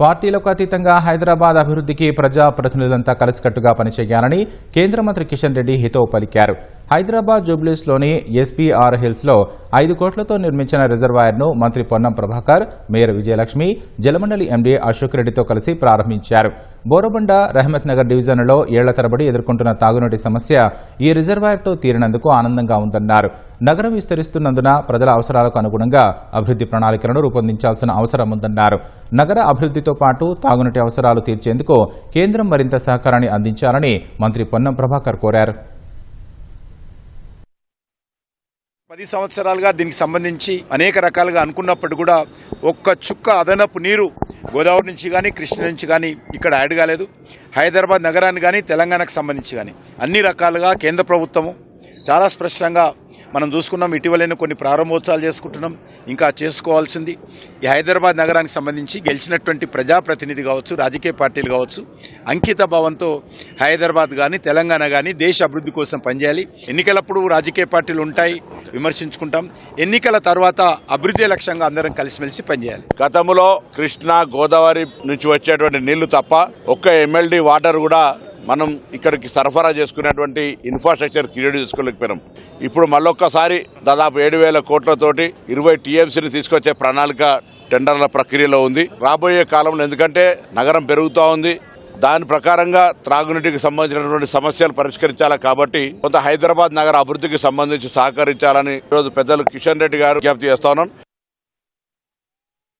పార్టీలకు అతీతంగా హైదరాబాద్ అభివృద్ధికి ప్రజాప్రతినిధులంతా కలిసికట్టుగా పనిచేయాలని కేంద్ర మంత్రి కిషన్ రెడ్డి హితవు పలికారు. హైదరాబాద్ జూబ్లీస్లోని ఎస్పీఆర్ హిల్స్లో ఐదు కోట్లతో నిర్మించిన రిజర్వాయర్ను మంత్రి పొన్నం ప్రభాకర్ మేయర్ విజయలక్ష్మి జలమండలి ఎండీ అశోక్ రెడ్డితో కలిసి ప్రారంభించారు. బోరబండ రహమత్ నగర్ డివిజన్లలో ఏళ్ళ తరబడి ఎదుర్కొంటున్న తాగునీటి సమస్య ఈ రిజర్వాయర్తో తీరినందుకు ఆనందంగా ఉందన్నారు. నగరం విస్తరిస్తున్నందున ప్రజల అవసరాలకు అనుగుణంగా అభివృద్ధి ప్రణాళికలను రూపొందించాల్సిన అవసరం ఉందన్నారు. నగర అభివృద్ధితో పాటు తాగునీటి అవసరాలు తీర్చేందుకు కేంద్రం మరింత సహకారాన్ని అందించాలని మంత్రి పొన్నం ప్రభాకర్ కోరారు. పది సంవత్సరాలుగా దీనికి సంబంధించి అనేక రకాలుగా అనుకున్నప్పటికీ కూడా ఒక్క చుక్క అదనపు నీరు గోదావరి నుంచి కానీ కృష్ణ నుంచి కానీ ఇక్కడ యాడ్ కాలేదు. హైదరాబాద్ నగరానికి కానీ తెలంగాణకు సంబంధించి కానీ అన్ని రకాలుగా కేంద్ర ప్రభుత్వము చాలా స్పష్టంగా మనం చూసుకున్నాం. ఇటీవలైన కొన్ని ప్రారంభోత్సవాలు చేసుకుంటున్నాం. ఇంకా చేసుకోవాల్సింది ఈ హైదరాబాద్ నగరానికి సంబంధించి గెలిచినటువంటి ప్రజాప్రతినిధి కావచ్చు రాజకీయ పార్టీలు కావచ్చు అంకిత భావంతో హైదరాబాద్ కానీ తెలంగాణ కానీ దేశ అభివృద్ధి కోసం పనిచేయాలి. ఎన్నికలప్పుడు రాజకీయ పార్టీలు ఉంటాయి. విమర్శించుకుంటాం. ఎన్నికల తర్వాత అభివృద్ధి లక్ష్యంగా అందరం కలిసిమెలిసి పనిచేయాలి. గతంలో కృష్ణా గోదావరి నుంచి వచ్చేటువంటి నీళ్ళు తప్ప ఒక్క ఎమ్మెల్డీ వాటర్ కూడా మనం ఇక్కడికి సరఫరా చేసుకునేటువంటి ఇన్ఫ్రాస్ట్రక్చర్ క్రియేట్ చేసుకోలేకపోయినాం. ఇప్పుడు మళ్ళొక్కసారి దాదాపు ఏడు వేల కోట్లతోటి ఇరవై టీఎంసీని తీసుకొచ్చే ప్రణాళిక టెండర్ల ప్రక్రియలో ఉంది. రాబోయే కాలంలో ఎందుకంటే నగరం పెరుగుతూ ఉంది. దాని ప్రకారంగా త్రాగునీటికి సంబంధించినటువంటి సమస్యలు పరిష్కరించాలి కాబట్టి కొంత హైదరాబాద్ నగర అభివృద్ధికి సంబంధించి సహకరించాలని ఈరోజు పెద్దలు కిషన్ రెడ్డి గారు విజ్ఞప్తి చేస్తా